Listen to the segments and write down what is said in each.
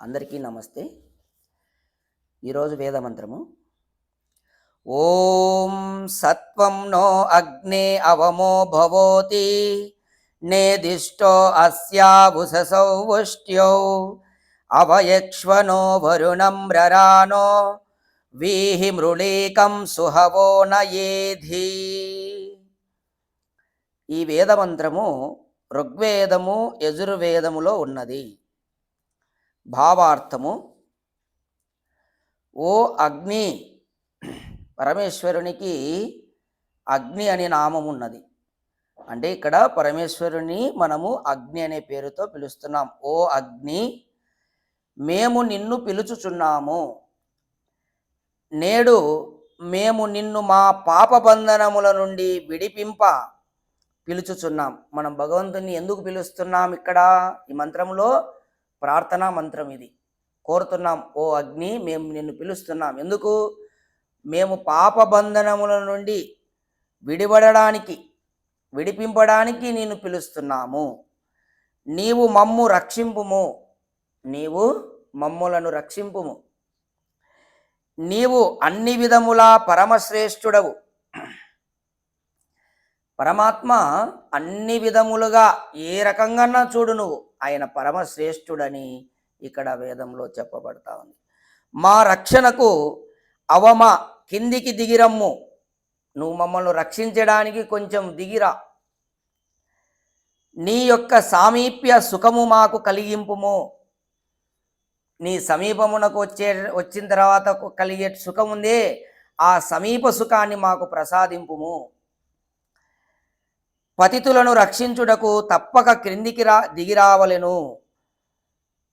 అందరికీ నమస్తే. ఈరోజు వేదమంత్రము. ఓం సత్వం నో అగ్నే అవమో భవోతి నేదిష్టో అస్యాభుససౌ వుష్ట్యౌ అవయక్ష్వనో వరుణం రరానో వీహి మృళీకం సుహవో నయేధి. ఈ వేదమంత్రము ఋగ్వేదము యజుర్వేదములో ఉన్నది. భావార్థము. ఓ అగ్ని పరమేశ్వరునికి అగ్ని అనే నామం ఉన్నది అంటే ఇక్కడ పరమేశ్వరుని మనము అగ్ని అనే పేరుతో పిలుస్తున్నాం. ఓ అగ్ని మేము నిన్ను పిలుచుచున్నాము. నేడు మేము నిన్ను మా పాప బంధనముల నుండి విడిపింప పిలుచుచున్నాం. మనం భగవంతుని ఎందుకు పిలుస్తున్నాం ఇక్కడ? ఈ మంత్రంలో ప్రార్థనా మంత్రం ఇది. కోరుతున్నాం ఓ అగ్ని మేము నిన్ను పిలుస్తున్నాం. ఎందుకు? మేము పాప బంధనముల నుండి విడిపడడానికి విడిపింపడానికి నేను పిలుస్తున్నాము. నీవు మమ్ము రక్షింపుము. నీవు మమ్ములను రక్షింపుము. నీవు అన్ని విధములా పరమశ్రేష్ఠుడవు. పరమాత్మ అన్ని విధములుగా ఏ రకంగా చూడు నువ్వు. ఆయన పరమశ్రేష్ఠుడని ఇక్కడ వేదంలో చెప్పబడతా ఉంది. మా రక్షణకు అవమ కిందికి దిగిరమ్ము. నువ్వు మమ్మల్ని రక్షించడానికి కొంచెం దిగిరా. నీ యొక్క సామీప్య సుఖము మాకు కలిగింపుము. నీ సమీపమునకు వచ్చే వచ్చిన తర్వాత కలిగే సుఖం ఉందే ఆ సమీప సుఖాన్ని మాకు ప్రసాదింపుము. పతితులను రక్షించుటకు తప్పక క్రిందికి రా దిగిరావలెను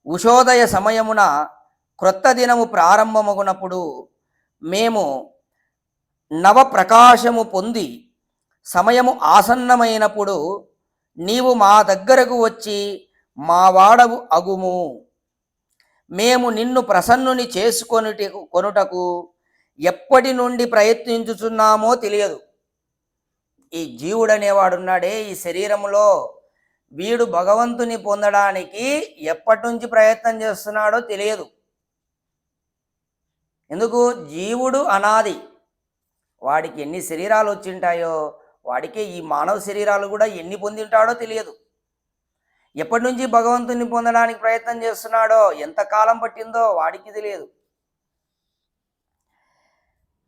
ఉషోదయ సమయమున క్రొత్త దినము ప్రారంభమగునప్పుడు మేము నవ ప్రకాశము పొంది సమయము ఆసన్నమైనప్పుడు నీవు మా దగ్గరకు వచ్చి మా వాడవు అగుము. మేము నిన్ను ప్రసన్నుని చేసుకొనుటకు కొనుటకు ఎప్పటి నుండి ప్రయత్నించుచున్నామో తెలియదు. ఈ జీవుడు అనేవాడున్నాడే ఈ శరీరంలో వీడు భగవంతుని పొందడానికి ఎప్పటి నుంచి ప్రయత్నం చేస్తున్నాడో తెలియదు. ఎందుకు? జీవుడు అనాది. వాడికి ఎన్ని శరీరాలు వచ్చింటాయో వాడికి ఈ మానవ శరీరాలు కూడా ఎన్ని పొందింటాడో తెలియదు. ఎప్పటి నుంచి భగవంతుని పొందడానికి ప్రయత్నం చేస్తున్నాడో ఎంత కాలం పట్టిందో వాడికి తెలియదు.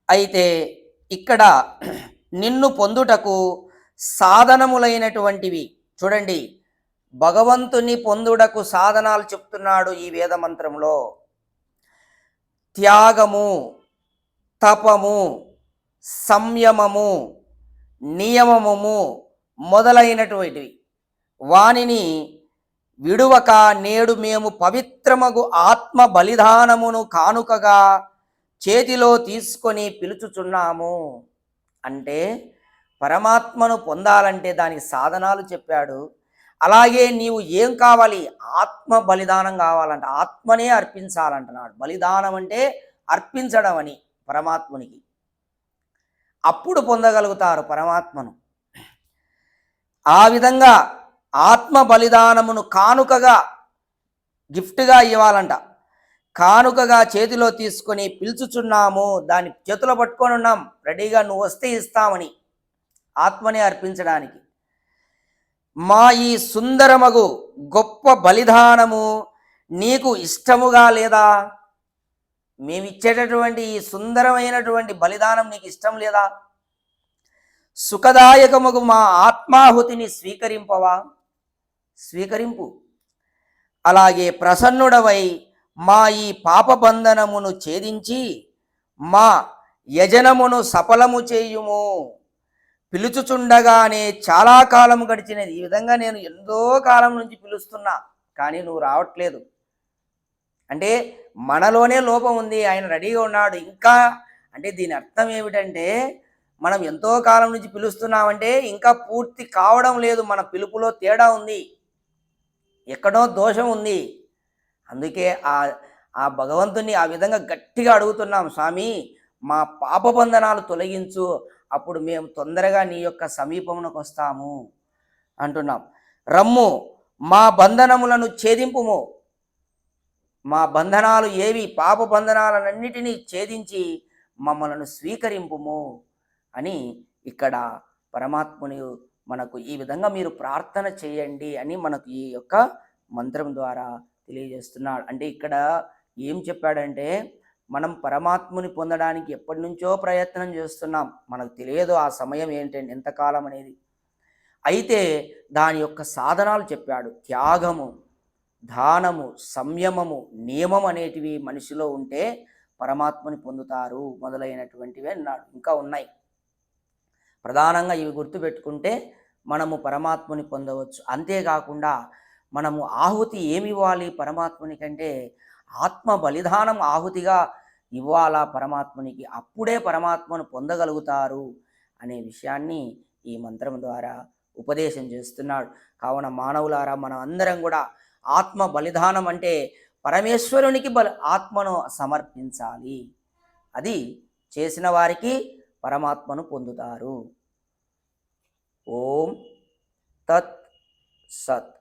అయితే ఇక్కడ నిన్ను పొందుటకు సాధనములైనటువంటివి. చూడండి భగవంతుని పొందుటకు సాధనాలు చెప్తున్నాడు ఈ వేద మంత్రంలో త్యాగము తపము సంయమము నియమము మొదలైనటువంటివి. వానిని విడువక నేడు మేము పవిత్రమగు ఆత్మ బలిదానమును కానుకగా చేతిలో తీసుకొని పిలుచుచున్నాము. అంటే పరమాత్మను పొందాలంటే దానికి సాధనాలు చెప్పాడు. అలాగే నీవు ఏం కావాలి? ఆత్మ బలిదానం కావాలంట. ఆత్మనే అర్పించాలంటున్నాడు. బలిదానం అంటే అర్పించడం అని పరమాత్మునికి. అప్పుడు పొందగలుగుతారు పరమాత్మను. ఆ విధంగా ఆత్మ బలిదానమును కానుకగా గిఫ్ట్గా ఇవ్వాలంట. కానుకగా చేతిలో తీసుకొని పిలుచుచున్నాము దాన్ని చేతిలో పట్టుకొని ఉన్నాం. రెడీగా నువ్వు వస్తే ఇస్తామని ఆత్మని అర్పించడానికి. మా ఈ సుందరమగు గొప్ప బలిదానము నీకు ఇష్టముగా లేదా? మేమిచ్చేటటువంటి ఈ సుందరమైనటువంటి బలిదానం నీకు ఇష్టం లేదా? సుఖదాయకముగు మా ఆత్మాహుతిని స్వీకరింపవా? స్వీకరింపు. అలాగే ప్రసన్నుడవై మా ఈ పాపబంధనమును ఛేదించి మా యజనమును సఫలము చేయుము. పిలుచుచుండగానే చాలా కాలం గడిచినది. ఈ విధంగా నేను ఎంతో కాలం నుంచి పిలుస్తున్నా కానీ నువ్వు రావట్లేదు. అంటే మనలోనే లోపం ఉంది. ఆయన రెడీగా ఉన్నాడు. ఇంకా అంటే దీని అర్థం ఏమిటంటే మనం ఎంతో కాలం నుంచి పిలుస్తున్నామంటే ఇంకా పూర్తి కావడం లేదు. మన పిలుపులో తేడా ఉంది. ఎక్కడో దోషం ఉంది. అందుకే ఆ ఆ భగవంతుని ఆ విధంగా గట్టిగా అడుగుతున్నాం స్వామి మా పాపబంధనాలు తొలగించు అప్పుడు మేము తొందరగా నీ యొక్క సమీపమునకు వస్తాము అంటున్నాం. రమ్ము మా బంధనములను ఛేదింపుము. మా బంధనాలు ఏవి? పాప బంధనాలన్నిటినీ ఛేదించి మమ్మలను స్వీకరింపుము అని ఇక్కడ పరమాత్ముని మనకు ఈ విధంగా మీరు ప్రార్థన చేయండి అని మనకు ఈ యొక్క మంత్రం ద్వారా తెలియజేస్తున్నాడు. అంటే ఇక్కడ ఏం చెప్పాడంటే మనం పరమాత్ముని పొందడానికి ఎప్పటి నుంచో ప్రయత్నం చేస్తున్నాం. మనకు తెలియదు ఆ సమయం ఏంటంటే ఎంతకాలం అనేది. అయితే దాని యొక్క సాధనాలు చెప్పాడు. త్యాగము దానము సంయమము నియమం అనేటివి మనిషిలో ఉంటే పరమాత్మని పొందుతారు మొదలైనటువంటివి అన్నాడు. ఇంకా ఉన్నాయి. ప్రధానంగా ఇవి గుర్తుపెట్టుకుంటే మనము పరమాత్మని పొందవచ్చు. అంతేకాకుండా మనము ఆహుతి ఏమి ఇవ్వాలి పరమాత్ముని కంటే? ఆత్మ బలిదానం ఆహుతిగా ఇవ్వాలా పరమాత్మునికి? అప్పుడే పరమాత్మను పొందగలుగుతారు అనే విషయాన్ని ఈ మంత్రం ద్వారా ఉపదేశం చేస్తున్నాడు. కావున మానవులారా మనం అందరం కూడా ఆత్మ బలిదానం అంటే పరమేశ్వరునికి బలి ఆత్మను సమర్పించాలి. అది చేసిన వారికి పరమాత్మను పొందుతారు. ఓం తత్ సత్.